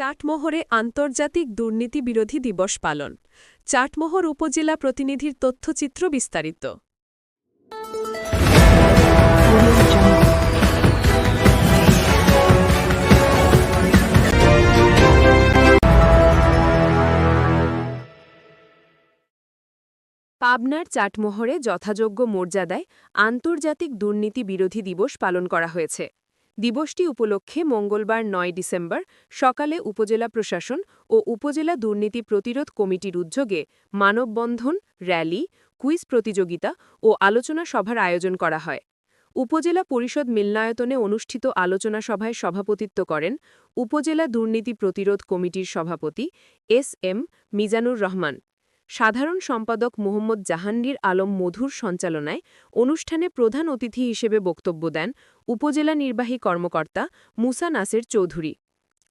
চাটমোহরে আন্তর্জাতিক দুর্নীতি বিরোধী দিবস পালন। চাটমোহর উপজেলা প্রতিনিধির তথ্যচিত্র বিস্তারিত। পাবনার চাটমোহরে যথাযোগ্য মর্যাদায় আন্তর্জাতিক দুর্নীতি বিরোধী দিবস পালন করা হয়েছে। দিবসটি উপলক্ষে মঙ্গলবার নয় ডিসেম্বর সকালে উপজেলা প্রশাসন ও উপজেলা দুর্নীতি প্রতিরোধ কমিটির উদ্যোগে মানববন্ধন, র্যালি, কুইজ প্রতিযোগিতা ও আলোচনা সভার আয়োজন করা হয়। উপজেলা পরিষদ মিলনায়তনে অনুষ্ঠিত আলোচনা সভায় সভাপতিত্ব করেন উপজেলা দুর্নীতি প্রতিরোধ কমিটির সভাপতি এস এম মিজানুর রহমান। সাধারণ সম্পাদক মোহাম্মদ জাহাঙ্গীর আলম মধুর সঞ্চালনায় অনুষ্ঠানে প্রধান অতিথি হিসেবে বক্তব্য দেন উপজেলা নির্বাহী কর্মকর্তা মুসা নাসের চৌধুরী।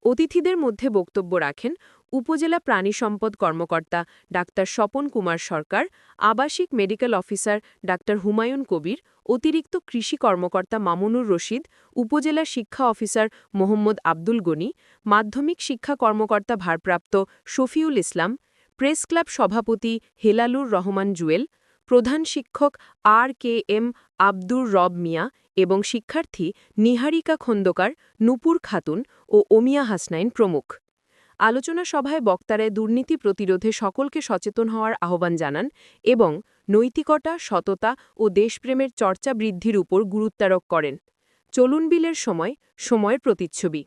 অতিথিদের মধ্যে বক্তব্য রাখেন উপজেলা প্রাণী সম্পদ কর্মকর্তা ডাক্তার স্বপন কুমার সরকার, আবাসিক medical officer doctor Humayun Kabir, অতিরিক্ত কৃষি কর্মকর্তা মামুনুর রশিদ, উপজেলা শিক্ষা অফিসার মোহাম্মদ আব্দুল গনি, মাধ্যমিক শিক্ষা কর্মকর্তা ভারপ্রাপ্ত শফিউল ইসলাম প্রেস ক্লাব সভাপতি হেলালুর রহমান জুয়েল, প্রধান শিক্ষক আর কে এম আব্দুর রব মিয়া এবং শিক্ষার্থী নিহারিকা খন্দকার, নূপুর খাতুন ও ওমিয়া হাসনাইন প্রমুখ। আলোচনা সভায় বক্তারায় দুর্নীতি প্রতিরোধে সকলকে সচেতন হওয়ার আহ্বান জানান এবং নৈতিকতা, সততা ও দেশপ্রেমের চর্চা বৃদ্ধির উপর গুরুত্বারোপ করেন। চলুন বিলের সময়, সময়ের প্রতিচ্ছবি।